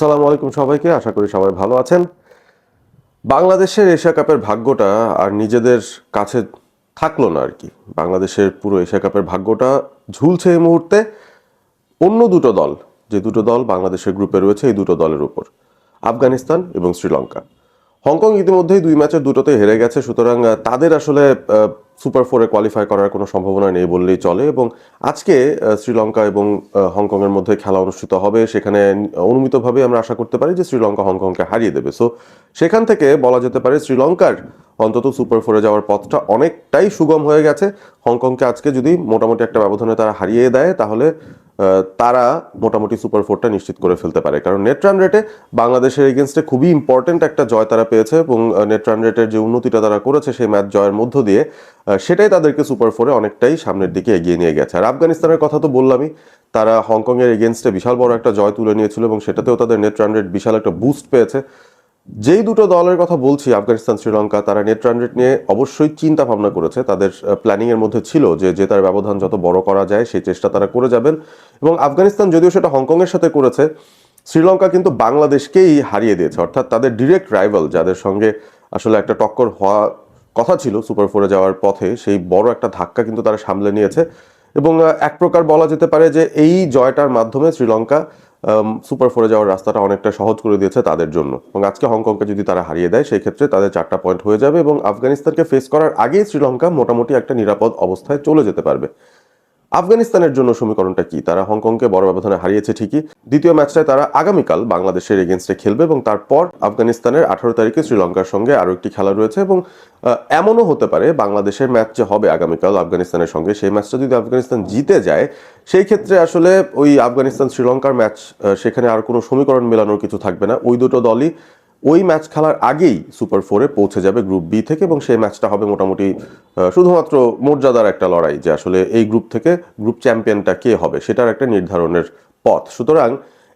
আসসালামু আলাইকুম সবাইকে, আশা করি সবাই ভালো আছেন। বাংলাদেশের এশিয়া কাপের ভাগ্যটা আর নিজেদের কাছে থাকল না আর কি। বাংলাদেশের পুরো এশিয়া কাপের ভাগ্যটা ঝুলছে এই মুহূর্তে। অন্য দুটো দল, যে দুটো দল বাংলাদেশের গ্রুপে রয়েছে, এই দুটো দলের উপর। আফগানিস্তান এবং শ্রীলঙ্কা। হংকং ইতিমধ্যেই দুই ম্যাচের দুটোতে হেরে গেছে, সুতরাং তাদের আসলে সুপার ফোরে কোয়ালিফাই করার কোনো সম্ভাবনা নেই বললেই চলে এবং আজকে শ্রীলঙ্কা এবং হংকংয়ের মধ্যে খেলা অনুষ্ঠিত হবে। সেখানে অনুমিতভাবে আমরা আশা করতে পারি যে শ্রীলঙ্কা হংকংকে হারিয়ে দেবে। সো সেখান থেকে বলা যেতে পারে শ্রীলঙ্কার অন্তত সুপার ফোরে যাওয়ার পথটা অনেকটাই সুগম হয়ে গেছে। হংকংকে আজকে যদি মোটামুটি একটা ব্যবধানে তারা হারিয়ে দেয়, তাহলে তারা মোটামুটি সুপার ফোরটা নিশ্চিত করে ফেলতে পারে। কারণ নেট রান রেটে বাংলাদেশের এগেনস্টে খুবই ইম্পর্টেন্ট একটা জয় তারা পেয়েছে এবং নেট রান রেটের যে উন্নতিটা তারা করেছে, সেই ম্যাচ জয়ের মধ্য দিয়ে সেটাই তাদেরকে সুপার ফোরে অনেকটাই সামনের দিকে এগিয়ে নিয়ে গেছে। আর আফগানিস্তানের কথা তো বললামই, তারা হংকংয়ের এগেনস্টে বিশাল বড় একটা জয় তুলে নিয়েছিল এবং সেটাতেও তাদের নেট রান রেট বিশাল একটা বুস্ট পেয়েছে। যেই দুটো দলের কথা বলছি, আফগানিস্তান, শ্রীলঙ্কা, তারা নেট রান রেট নিয়ে অবশ্যই চিন্তা ভাবনা করেছে। তাদের প্ল্যানিং এর মধ্যে ছিল যে যে তার ব্যবধান যত বড় করা যায়, সেই চেষ্টা তারা করে যাবেন। এবং আফগানিস্তান যদিও সেটা হংকং এর সাথে করেছে, শ্রীলঙ্কা কিন্তু বাংলাদেশকেই হারিয়ে দিয়েছে। অর্থাৎ তাদের ডিরেক্ট রাইভাল যাদের সঙ্গে আসলে একটা টক্কর হওয়া কথা ছিল সুপার ফোরে যাওয়ার পথে, সেই বড় একটা ধাক্কা কিন্তু তারা সামলে নিয়েছে। এবং এক প্রকার বলা যেতে পারে যে এই জয়টার মাধ্যমে শ্রীলঙ্কা সুপার ফোরে যাওয়ার রাস্তাটা অনেকটা সহজ করে দিয়েছে তাদের জন্য। এবং আজকে হংকংকে যদি তারা হারিয়ে দেয়, সেই ক্ষেত্রে তাদের চারটা পয়েন্ট হয়ে যাবে এবং আফগানিস্তানকে ফেস করার আগেই শ্রীলঙ্কা মোটামুটি একটা নিরাপদ অবস্থায় চলে যেতে পারবে। আফগানিস্তানের জন্য সমীকরণটা কি? তারা হংকংকে বড় ব্যবধানে হারিয়েছে ঠিকই। দ্বিতীয় ম্যাচটায় তারা আগামীকাল বাংলাদেশের এগেনস্টে খেলবে এবং তারপর আফগানিস্তানের আঠারো তারিখে শ্রীলঙ্কার সঙ্গে আরও একটি খেলা রয়েছে এবং এমনও হতে পারে বাংলাদেশের ম্যাচ যে হবে আগামীকাল আফগানিস্তানের সঙ্গে, সেই ম্যাচটা যদি আফগানিস্তান জিতে যায়, সেই ক্ষেত্রে আসলে ওই আফগানিস্তান শ্রীলঙ্কার ম্যাচ সেখানে আর কোনো সমীকরণ মেলানোর কিছু থাকবে না। ওই দুটো দলই ওই ম্যাচ খেলার আগেই সুপার ফোরে পৌঁছে যাবে গ্রুপ বি থেকে এবং সেই ম্যাচটা হবে মোটামুটি শুধুমাত্র মর্যাদার একটা লড়াই যে আসলে এই গ্রুপ থেকে গ্রুপ চ্যাম্পিয়নটা কে হবে সেটার একটা নির্ধারণের পথ। সুতরাং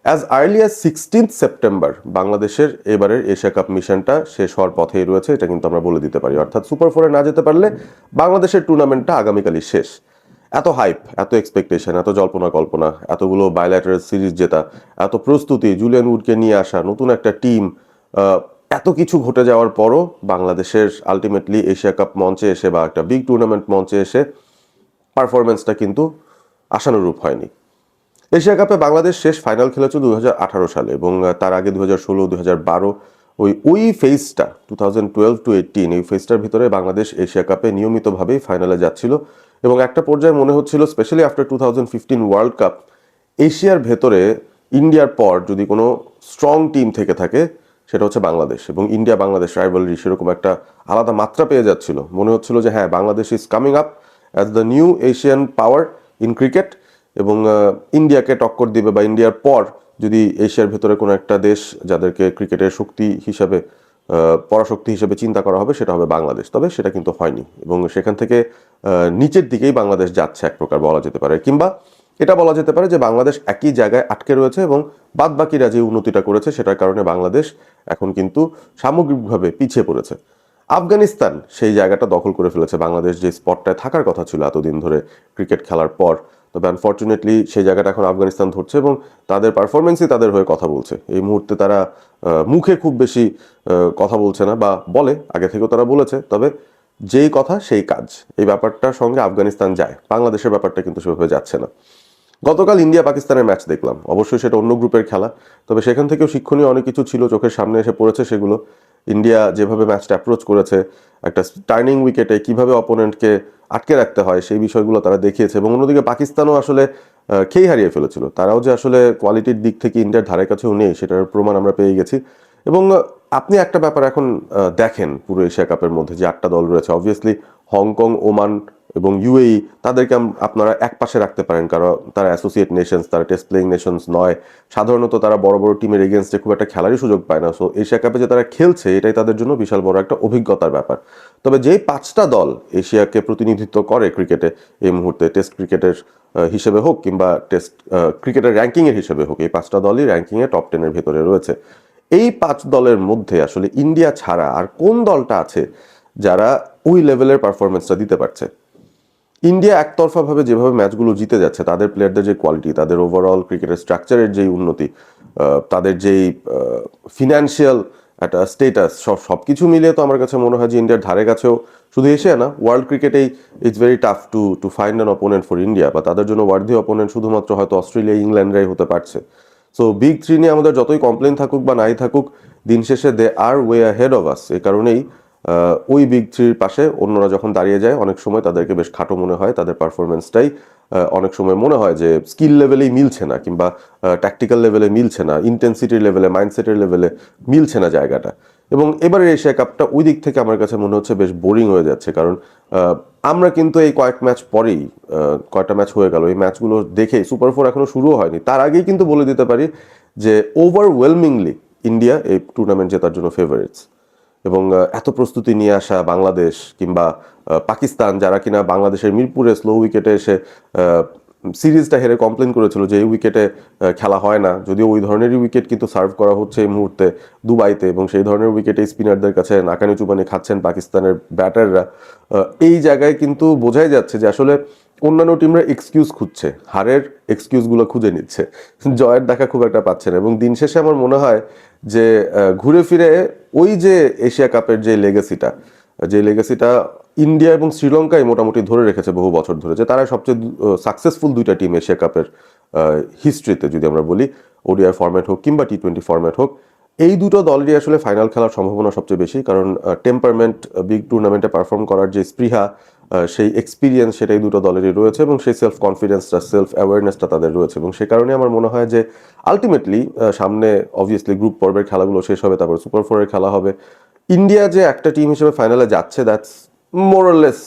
as early as sixteenth September বাংলাদেশের এবারের এশিয়া কাপ মিশনটা শেষ হওয়ার পথেই রয়েছে, এটা কিন্তু আমরা বলে দিতে পারি। অর্থাৎ সুপার ফোরে না যেতে পারলে বাংলাদেশের টুর্নামেন্টটা আগামীকালই শেষ। এত হাইপ এত এক্সপেকটেশন এত জল্পনা কল্পনা, এতগুলো বায়োল্যাটারাল সিরিজ জেতা, এত প্রস্তুতি, জুলিয়ান উডকে নিয়ে আসা, নতুন একটা টিম এত কিছু ঘটে যাওয়ার পরও বাংলাদেশের আলটিমেটলি এশিয়া কাপ মঞ্চে এসে বা একটা বিগ টুর্নামেন্ট মঞ্চে এসে পারফরমেন্সটা কিন্তু আশানুরূপ হয়নি। এশিয়া কাপে বাংলাদেশ শেষ ফাইনাল খেলেছে দু হাজার আঠারো সালে এবং তার আগে দু হাজার ষোলো দু হাজার বারো ওই ওই ফেজটা two thousand twelve to eighteen এই ফেজটার ভিতরে বাংলাদেশ এশিয়া কাপে নিয়মিতভাবেই ফাইনালে যাচ্ছিল এবং একটা পর্যায়ে মনে হচ্ছিল specially after two thousand fifteen World Cup এশিয়ার ভেতরে ইন্ডিয়ার পর যদি কোনো স্ট্রং টিম থেকে থাকে সেটা হচ্ছে বাংলাদেশ এবং ইন্ডিয়া, বাংলাদেশ রাইভালরি সেরকম একটা আলাদা মাত্রা পেয়ে যাচ্ছিল। মনে হচ্ছিল যে হ্যাঁ Bangladesh is coming up as the new Asian power in cricket এবং ইন্ডিয়াকে টক্কর দিবে বা ইন্ডিয়ার পর যদি এশিয়ার ভেতরে কোনো একটা দেশ যাদেরকে ক্রিকেটের শক্তি হিসাবে পরাশক্তি হিসেবে চিন্তা করা হবে, সেটা হবে বাংলাদেশ। তবে সেটা কিন্তু হয়নি এবং সেখান থেকে নিচের দিকেই বাংলাদেশ যাচ্ছে এক প্রকার বলা যেতে পারে। কিংবা এটা বলা যেতে পারে যে বাংলাদেশ একই জায়গায় আটকে রয়েছে এবং বাদ বাকিরা যে উন্নতিটা করেছে সেটার কারণে বাংলাদেশ এখন কিন্তু সামগ্রিকভাবে পিছিয়ে পড়েছে। আফগানিস্তান সেই জায়গাটা দখল করে ফেলেছে। বাংলাদেশ যে স্পটটায় থাকার কথা ছিল এতদিন ধরে ক্রিকেট খেলার পর, তবে আনফর্চুনেটলি সেই জায়গাটা এখন আফগানিস্তান ধরছে এবং তাদের পারফরমেন্সই তাদের হয়ে কথা বলছে। এই মুহূর্তে তারা মুখে খুব বেশি কথা বলছে না বা বলে, আগে থেকেও তারা বলেছে, তবে যেই কথা সেই কাজ। এই ব্যাপারটার সঙ্গে আফগানিস্তান যায়। বাংলাদেশের ব্যাপারটা কিন্তু সেভাবে যাচ্ছে না। গতকাল ইন্ডিয়া পাকিস্তানের ম্যাচ দেখলাম। অবশ্যই সেটা অন্য গ্রুপের খেলা। তবে সেখান থেকেও শিক্ষণীয় অনেক কিছু ছিল, চোখের সামনে এসে পড়েছে সেগুলো। ইন্ডিয়া যেভাবে ম্যাচটা অ্যাপ্রোচ করেছে, একটা টার্নিং উইকেটে কীভাবে অপোনেন্টকে আটকে রাখতে হয় সেই বিষয়গুলো তারা দেখিয়েছে এবং অন্যদিকে পাকিস্তানও আসলে খেই হারিয়ে ফেলেছিল। তারাও যে আসলে কোয়ালিটির দিক থেকে ইন্ডিয়ার ধারে কাছেও নেই, সেটার প্রমাণ আমরা পেয়ে গেছি। এবং আপনি একটা ব্যাপার এখন দেখেন পুরো এশিয়া কাপের মধ্যে যে আটটা দল রয়েছে। অবভিয়াসলি হংকং ওমান এবং ইউএই তাদেরকে আপনারা এক পাশে রাখতে পারেন, কারণ তারা অ্যাসোসিয়েট নেশনস তারা টেস্ট প্লেইং নেশনস নয়। সাধারণত তারা বড় বড় টিমের এগেনস্টে খুব একটা খেলারই সুযোগ পায় না। সো এশিয়া কাপে যে তারা খেলছে, এটাই তাদের জন্য বিশাল বড় একটা অভিজ্ঞতার ব্যাপার। তবে যেই পাঁচটা দল এশিয়াকে প্রতিনিধিত্ব করে ক্রিকেটে এই মুহূর্তে টেস্ট ক্রিকেটের হিসেবে হোক কিংবা টেস্ট ক্রিকেটের র্যাঙ্কিংয়ের হিসেবে হোক, এই পাঁচটা দলই র্যাঙ্কিংয়ে টপ টেনের ভেতরে রয়েছে। এই পাঁচ দলের মধ্যে আসলে ইন্ডিয়া ছাড়া আর কোন দলটা আছে যারা ওই লেভেলের পারফরমেন্সটা দিতে পারছে? ইন্ডিয়া একতরফাভাবে যেভাবে ম্যাচগুলো জিতে যাচ্ছে, তাদের প্লেয়ারদের যে কোয়ালিটি তাদের ওভারঅল ক্রিকেটের স্ট্রাকচারের যেই উন্নতি তাদের যেই ফিনান্সিয়াল একটা স্টেটাস সব সব কিছু মিলিয়ে তো আমার কাছে মনে হয় যে ইন্ডিয়ার ধারে কাছেও শুধু এশিয়া না world ক্রিকেটেই it's very tough to to find an opponent for India বা তাদের জন্য ওয়ার্ডি অপোনেন্ট শুধুমাত্র হয়তো অস্ট্রেলিয়া, ইংল্যান্ডরাই হতে পারছে। সো বিগ থ্রি নিয়ে আমাদের যতই কমপ্লেন থাকুক বা নাই থাকুক, দিন শেষে they are way ahead of us এ কারণেই ওই বিগ থ্রির পাশে অন্যরা যখন দাঁড়িয়ে যায়, অনেক সময় তাদেরকে বেশ খাটো মনে হয়, তাদের পারফরমেন্সটাই অনেক সময় মনে হয় যে স্কিল লেভেলেই মিলছে না কিংবা ট্যাকটিক্যাল লেভেলে মিলছে না ইন্টেন্সিটির লেভেলে মাইন্ডসেটের লেভেলে মিলছে না জায়গাটা। এবং এবারের এশিয়া কাপটা ওই দিক থেকে আমার কাছে মনে হচ্ছে বেশ বোরিং হয়ে যাচ্ছে কারণ আমরা কিন্তু এই কয়েক ম্যাচ পরেই কয়েকটা ম্যাচ হয়ে গেল। এই ম্যাচগুলো দেখে সুপার ফোর এখনও শুরুও হয়নি। তার আগেই কিন্তু বলে দিতে পারি যে ওভারওয়েলমিংলি ইন্ডিয়া এই টুর্নামেন্ট জেতার জন্য ফেভারিটস এবং এত প্রস্তুতি নিয়ে আসা বাংলাদেশ কিংবা পাকিস্তান যারা কিনা বাংলাদেশের মিরপুরে স্লো উইকেটে এসে সিরিজটা হেরে কমপ্লেন করেছিল যে এই উইকেটে খেলা হয় না। যদিও ওই ধরনেরই উইকেট কিন্তু সার্ভ করা হচ্ছে এই মুহূর্তে দুবাইতে এবং সেই ধরনের উইকেটে স্পিনারদের কাছে নাকানি চুবানি খাচ্ছেন পাকিস্তানের ব্যাটাররা। এই জায়গায় কিন্তু বোঝাই যাচ্ছে যে আসলে অন্যান্য টিমরা এক্সকিউজ খুঁজছে, হারের এক্সকিউজগুলো খুঁজে নিচ্ছে। জয়ের দেখা খুব একটা পাচ্ছে না এবং দিন শেষে আমার মনে হয় যে ঘুরে ফিরে ওই যে এশিয়া কাপের যে লেগেসিটা যে লেগেসিটা ইন্ডিয়া এবং শ্রীলঙ্কায় মোটামুটি ধরে রেখেছে বহু বছর ধরে, যে তারা সবচেয়ে সাকসেসফুল দুইটা টিম এশিয়া কাপের হিস্ট্রিতে যদি আমরা বলি ওডিআই ফরম্যাট হোক কিংবা টি টোয়েন্টি ফরম্যাট হোক, এই দুটো দলেরই আসলে ফাইনাল খেলার সম্ভাবনা সবচেয়ে বেশি। কারণ টেম্পারমেন্ট বিগ টুর্নামেন্টে পারফর্ম করার যে স্পৃহা সেই এক্সপিরিয়েন্স সেটাই দুটো দলেরই রয়েছে এবং সেই সেলফ কনফিডেন্সটা সেলফ অ্যাওয়ারনেসটা তাদের রয়েছে এবং সে কারণে আমার মনে হয় যে আলটিমেটলি সামনে অবভিয়াসলি গ্রুপ পর্বের খেলাগুলো শেষ হবে, তারপর সুপার ফোরের খেলা হবে। ইন্ডিয়া যে একটা টিম হিসেবে ফাইনালে যাচ্ছে দ্যাটস মোরলেস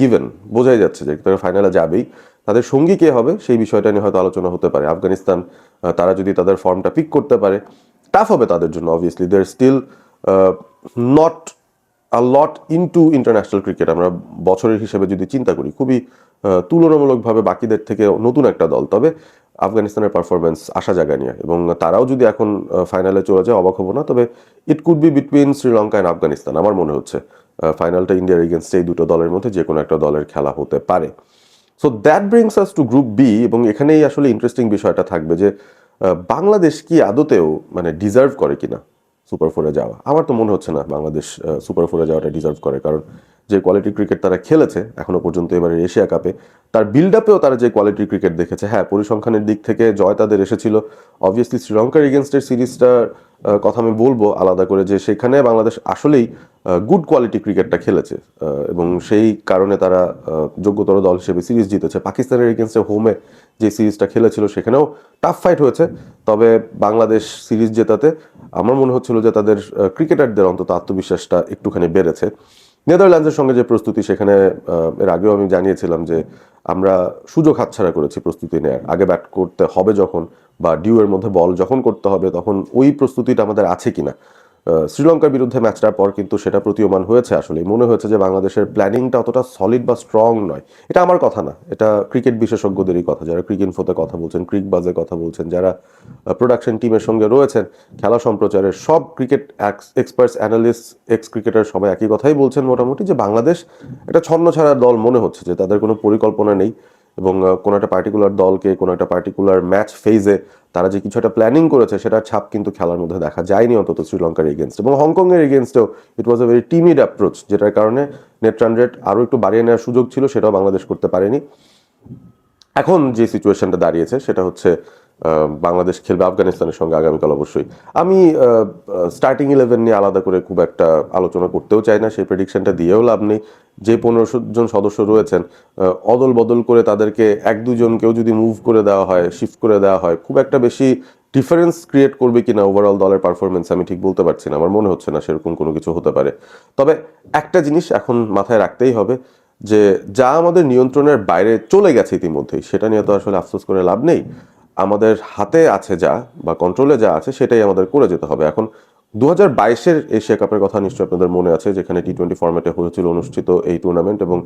গিভেন বোঝাই যাচ্ছে যে তারা ফাইনালে যাবেই। তাদের সঙ্গী কে হবে সেই বিষয়টা নিয়ে হয়তো আলোচনা হতে পারে। আফগানিস্তান তারা যদি তাদের ফর্মটা পিক করতে পারে টাফ হবে তাদের জন্য obviously they're still not a lot into international cricket আমরা বছরের হিসেবে যদি চিন্তা করি, খুবই তুলনামূলকভাবে বাকিদের থেকে নতুন একটা দল। তবে আফগানিস্তানের পারফরমেন্স আশা জায়গা নিয়ে এবং তারাও যদি এখন ফাইনালে চলে যায়, অবাক হব না। তবে it could be between Sri Lanka and Afghanistan আমার মনে হচ্ছে। ফাইনালটা ইন্ডিয়ার এগেনস্ট এই দুটো দলের মধ্যে যে কোনো একটা দলের খেলা হতে পারে। So that brings us to group B এবং এখানেই আসলে ইন্টারেস্টিং বিষয়টা থাকবে যে বাংলাদেশ কি আদতেও মানে ডিজার্ভ করে কিনা সুপার ফোরে যাওয়া? আমার তো মনে হচ্ছে না বাংলাদেশ সুপার ফোরে যাওয়াটা ডিজার্ভ করে, কারণ যে কোয়ালিটি ক্রিকেট তারা খেলেছে, এখনও পর্যন্ত এবারে এশিয়া কাপে তার বিল্ড আপেও তারা যে কোয়ালিটি ক্রিকেট দেখেছে। হ্যাঁ পরিসংখ্যানের দিক থেকে জয় তাদের এসেছিল। অবভিয়াসলি শ্রীলঙ্কার এগেনস্টের সিরিজটার কথা আমি বলব আলাদা করে যে সেখানে বাংলাদেশ আসলেই গুড কোয়ালিটি ক্রিকেটটা খেলেছে। এবং সেই কারণে তারা যোগ্যতর দল হিসেবে সিরিজ জিতেছে। পাকিস্তানের এগেনস্টে হোমে যে সিরিজটা খেলেছিল, সেখানেও টাফ ফাইট হয়েছে। তবে বাংলাদেশ সিরিজ জেতাতে, আমার মনে হচ্ছিল যে তাদের ক্রিকেটারদের অন্তত আত্মবিশ্বাসটা একটুখানি বেড়েছে। নেদারল্যান্ডসের সঙ্গে যে প্রস্তুতি সেখানে এর আগেও আমি জানিয়েছিলাম যে আমরা সুযোগ হাতছাড়া করেছি প্রস্তুতি নেয়ার। আগে ব্যাট করতে হবে যখন বা ডিউ এর মধ্যে বল যখন করতে হবে তখন ওই প্রস্তুতিটা আমাদের আছে কিনা। শ্রীলঙ্কার বিরুদ্ধে ম্যাচটার পর কিন্তু সেটা প্রতীয়মান হয়েছে আসলে মনে হয়েছে যে বাংলাদেশের প্ল্যানিংটা অতটা সলিড বা স্ট্রং নয়। এটা আমার কথা না। এটা ক্রিকেট বিশেষজ্ঞদেরই কথা। যারা ক্রিক ইনফোতে কথা বলছেন ক্রিক বাজে কথা বলছেন, যারা প্রোডাকশন টিমের সঙ্গে রয়েছেন, খেলা সম্প্রচারের সব cricket experts analyst ex cricketer সবাই একই কথাই বলছেন মোটামুটি, যে বাংলাদেশ একটা ছন্ন ছাড়া দল মনে হচ্ছে, যে তাদের কোনো পরিকল্পনা নেই। এবং কোনো একটা পার্টিকুলার দলকে, কোনো একটা পার্টিকুলার ম্যাচ ফেজে তারা যে কিছু একটা প্ল্যানিং করেছে, সেটা ছাপ কিন্তু খেলার মধ্যে দেখা যায়নি অন্তত শ্রীলঙ্কার এগেনস্ট এবং হংকংয়ের এগেনস্টেও it was a very timid approach যেটার কারণে নেট রান রেট আরও একটু বাড়িয়ে নেওয়ার সুযোগ ছিল, সেটাও বাংলাদেশ করতে পারেনি। এখন যে সিচুয়েশনটা দাঁড়িয়েছে, সেটা হচ্ছে বাংলাদেশ খেলবে আফগানিস্তানের সঙ্গে আগামীকাল অবশ্যই। আমি স্টার্টিং ইলেভেন নিয়ে আলাদা করে খুব একটা আলোচনা করতেও চাই না, সেই প্রেডিকশনটা দিয়েও লাভ নেই। যে পনেরো জন সদস্য রয়েছেন অদল বদল করে তাদেরকে এক দুজনকেও যদি মুভ করে দেওয়া হয় শিফট করে দেওয়া হয়, খুব একটা বেশি ডিফারেন্স ক্রিয়েট করবে কিনা ওভারঅল দলের পারফরমেন্স আমি ঠিক বলতে পারছি না। আমার মনে হচ্ছে না সেরকম কোনো কিছু হতে পারে। তবে একটা জিনিস এখন মাথায় রাখতেই হবে যে, যা আমাদের নিয়ন্ত্রণের বাইরে চলে গেছে ইতিমধ্যেই, সেটা নিয়ে তো আসলে আফসোস করে লাভ নেই। আমাদের হাতে আছে যা বা কন্ট্রোলে যা আছে সেটাই আমাদের করে যেতে হবে। এখন দু হাজার বাইশের এশিয়া কাপের কথা নিশ্চয়ই আপনাদের মনে আছে, যেখানে টি টোয়েন্টি ফর্মেটে হয়েছিল অনুষ্ঠিত এই টুর্নামেন্ট এবং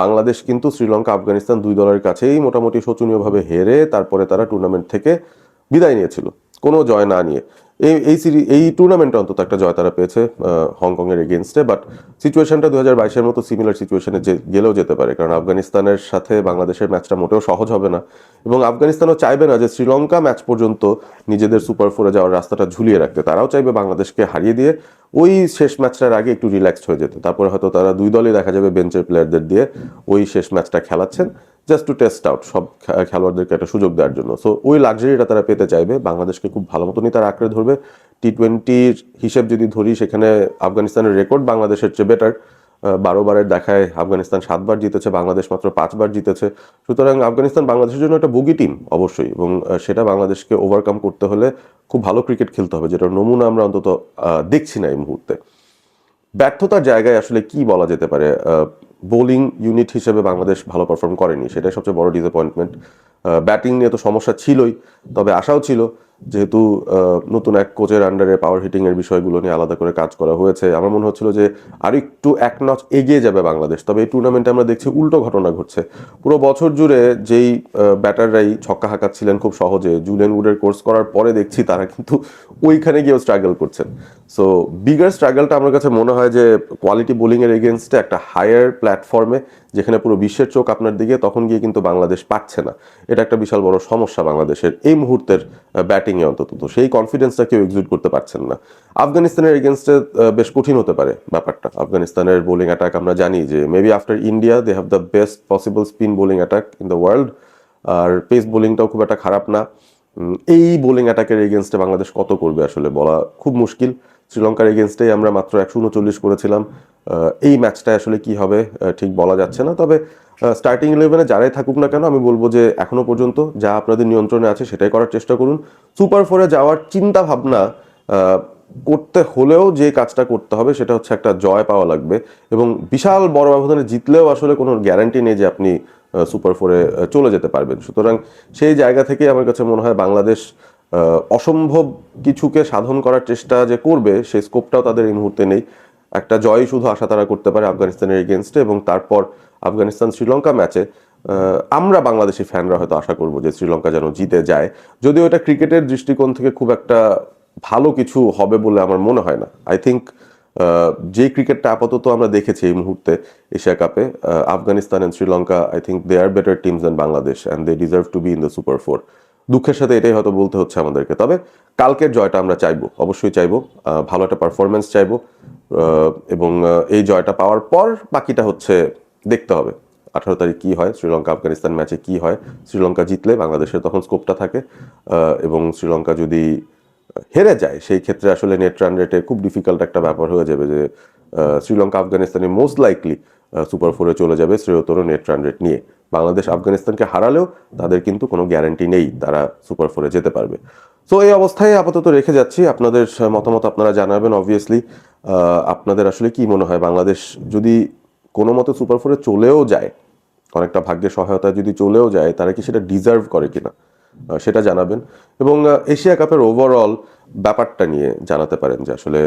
বাংলাদেশ কিন্তু শ্রীলঙ্কা, আফগানিস্তান দুই দলের কাছেই মোটামুটি শোচনীয়ভাবে হেরে তারপরে তারা টুর্নামেন্ট থেকে বিদায় নিয়েছিল। কোনো জয় না নিয়ে। এই এই সিরিজ এই টুর্নামেন্টে অন্তত একটা জয় তারা পেয়েছে হংকংয়ের এগেনস্টে বাট সিচুয়েশনটা দু হাজার বাইশের মতো সিমিলার সিচুয়েশনে যে, গেলেও যেতে পারে, কারণ আফগানিস্তানের সাথে বাংলাদেশের ম্যাচটা মোটেও সহজ হবে না। এবং আফগানিস্তানও চাইবে না যে শ্রীলঙ্কা ম্যাচ পর্যন্ত নিজেদের সুপার ফোরে যাওয়ার রাস্তাটা ঝুলিয়ে রাখতে। তারাও চাইবে বাংলাদেশকে হারিয়ে দিয়ে ওই শেষ ম্যাচটার আগে একটু রিল্যাক্স হয়ে যেত। তারপরে হয়তো তারা দুই দলই দেখা যাবে বেঞ্চের প্লেয়ারদের দিয়ে ওই শেষ ম্যাচটা খেলাচ্ছেন জাস্ট টু টেস্ট আউট সব খেলোয়াড়দেরকে একটা সুযোগ দেওয়ার জন্য। সো ওই লাক্সারিটা তারা পেতে চাইবে, বাংলাদেশকে খুব ভালো মতনই তারা আঁকড়ে ধরবে। টি টোয়েন্টির হিসেব যদি ধরি, সেখানে আফগানিস্তানের রেকর্ড বাংলাদেশের চেয়ে বেটার বারো বারের দেখায় আফগানিস্তান সাতবার জিতেছে, বাংলাদেশ মাত্র পাঁচবার জিতেছে। সুতরাং আফগানিস্তান বাংলাদেশের জন্য একটা বুগি টিম অবশ্যই এবং সেটা বাংলাদেশকে ওভারকাম করতে হলে খুব ভালো ক্রিকেট খেলতে হবে, যেটার নমুনা আমরা অন্তত দেখছি না এই মুহূর্তে। ব্যর্থতার জায়গায় আসলে কি বলা যেতে পারে? বোলিং ইউনিট হিসেবে বাংলাদেশ ভালো পারফর্ম করেনি, সেটাই সবচেয়ে বড় ডিসঅ্যাপয়েন্টমেন্ট ব্যাটিং নিয়ে তো সমস্যা ছিলই, তবে আশাও ছিল যেহেতু নতুন এক কোচের আন্ডারে পাওয়ার হিটিং এর বিষয়গুলো নিয়ে আলাদা করে কাজ করা হয়েছে, আমার মনে হচ্ছিল যে আর একটু এক নচ এগিয়ে যাবে বাংলাদেশ। তবে এই টুর্নামেন্টে আমরা দেখছি উল্টো ঘটনা ঘটছে। পুরো বছর জুড়ে যেই ব্যাটাররাই ছক্কা হাঁকাচ্ছিলেন খুব সহজে জুলিয়ান উডের কোর্স করার পরে দেখছি তারা কিন্তু ওইখানে গিয়েও স্ট্রাগল করছেন। সো বিগার স্ট্রাগলটা আমার কাছে মনে হয় যে কোয়ালিটি বোলিং এর এগেনস্টে একটা হায়ার প্ল্যাটফর্মে যেখানে পুরো বিশ্বের চোখ আপনার দিকে, তখন গিয়ে কিন্তু বাংলাদেশ পাচ্ছে না। এটা একটা বিশাল বড় সমস্যা বাংলাদেশের। এই মুহূর্তের ব্যাটিং এ অন্তত। তো সেই কনফিডেন্সটা কেউ এক্সিট করতে পারছেন না। আফগানিস্তানের এগেনস্টে বেশ কঠিন হতে পারে ব্যাপারটা। আফগানিস্তানের বোলিং অ্যাটাক আমরা জানি যে maybe after India they have the best possible spin bowling attack in the world R pace বোলিংটাও খুব একটা খারাপ না। এই বোলিং অ্যাটাকের এগেনস্টে বাংলাদেশ কত করবে আসলে বলা খুব মুশকিল। শ্রীলঙ্কার এগেনস্টেই আমরা মাত্র একশো উনচল্লিশ করেছিলাম। এই ম্যাচটা আসলে কি হবে ঠিক বলা যাচ্ছে না। তবে স্টার্টিং ইলেভেনে যারাই থাকুক না কেন, আমি বলব যে এখনও পর্যন্ত যা আপনাদের নিয়ন্ত্রণে আছে সেটাই করার চেষ্টা করুন। সুপার ফোরে যাওয়ার চিন্তা ভাবনা করতে হলেও যে কাজটা করতে হবে সেটা হচ্ছে একটা জয় পাওয়া লাগবে এবং বিশাল বড় ব্যবধানে জিতলেও আসলে কোনো গ্যারান্টি নেই যে আপনি সুপার ফোরে চলে যেতে পারবেন। সুতরাং সেই জায়গা থেকেই আমার কাছে মনে হয় বাংলাদেশ অসম্ভব কিছুকে সাধন করার চেষ্টা যে করবে, সেই স্কোপটাও তাদের এই মুহূর্তে নেই। একটা জয় শুধু আশা তারা করতে পারে আফগানিস্তানের এগেনস্টে এবং তারপর আফগানিস্তান শ্রীলঙ্কা ম্যাচে আমরা বাংলাদেশি ফ্যানরা হয়তো আশা করব যে শ্রীলঙ্কা যেন জিতে যায়। যদিও এটা ক্রিকেটের দৃষ্টিকোণ থেকে খুব একটা ভালো কিছু হবে বলে আমার মনে হয় না। আই থিঙ্ক যে ক্রিকেটটা আপাতত আমরা দেখেছি এই মুহূর্তে এশিয়া কাপে Afghanistan and Sri Lanka I think they are better teams than Bangladesh and they deserve to be in the super four দুঃখের সাথে এটাই হয়তো বলতে হচ্ছে আমাদেরকে। তবে কালকের জয়টা আমরা চাইব, অবশ্যই চাইব ভালো একটা পারফরমেন্স চাইব। এবং এই জয়টা পাওয়ার পর বাকিটা হচ্ছে দেখতে হবে। আঠারো তারিখ কি হয়, শ্রীলঙ্কা, আফগানিস্তান ম্যাচে কি হয়, শ্রীলঙ্কা জিতলে বাংলাদেশের তখন স্কোপটা থাকে এবং শ্রীলঙ্কা যদি হেরে যায়, সেই ক্ষেত্রে আসলে নেট রান রেটে খুব ডিফিকাল্ট একটা ব্যাপার হয়ে যাবে যে শ্রীলঙ্কা, আফগানিস্তানে মোস্ট লাইকলি সুপার ফোরে চলে যাবে শ্রেয়তর নেট রান রেট নিয়ে। বাংলাদেশ, আফগানিস্তানকে হারালেও তাদের কিন্তু কোনো গ্যারান্টি নেই তারা সুপার ফোরে যেতে পারবে। তো এই অবস্থায় আপাতত রেখে যাচ্ছি। আপনাদের মতামত আপনারা জানাবেন অবভিয়াসলি আপনাদের আসলে কি মনে হয়? বাংলাদেশ যদি কোনো মতে সুপার ফোরে চলেও যায়, অনেকটা ভাগ্যের সহায়তা যদি চলেও যায়, তারা কি সেটা ডিজার্ভ করে কিনা? সেটা জানাবেন। এবং এশিয়া কাপের ওভারঅল ব্যাপারটা নিয়ে জানাতে পারেন যে আসলে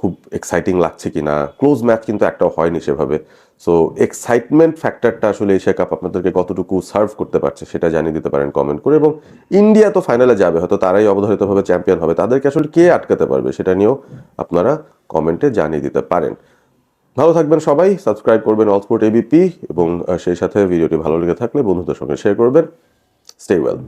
খুব এক্সাইটিং লাগছে কিনা। ক্লোজ ম্যাচ কিন্তু একটাও হয়নি সেভাবে। সো এক্সাইটমেন্ট ফ্যাক্টরটা আসলে এশিয়া কাপ আপনাদেরকে কতটুকু সার্ভ করতে পারছে সেটা জানিয়ে দিতে পারেন কমেন্ট করে। এবং ইন্ডিয়া তো ফাইনালে যাবে, হয়তো তারাই অবধারিতভাবে চ্যাম্পিয়ন হবে। তাদেরকে আসলে কে আটকাতে পারবে সেটা নিয়েও আপনারা কমেন্টে জানিয়ে দিতে পারেন। ভালো থাকবেন সবাই সাবস্ক্রাইব করবেন অলস্পোর্ট এবিপি এবং সেই সাথে ভিডিওটি ভালো লেগে থাকলে বন্ধুদের সঙ্গে শেয়ার করবেন। Stay well